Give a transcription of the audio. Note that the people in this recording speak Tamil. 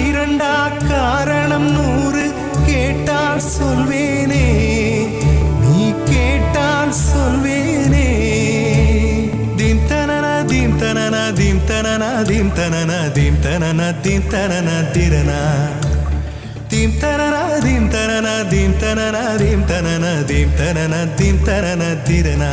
இரண்டா காரணம் நூறு கேட்டால் சொல்வேனே நீ கேட்டால் சொல்வேனே தின் தனன தின் தனன தின் தனன தின் தனன தின் தனன தின் தனன திறனா திம் தனன திம் தனன திம் தனன திம் தனன திம் தனன திம் தனன திறனா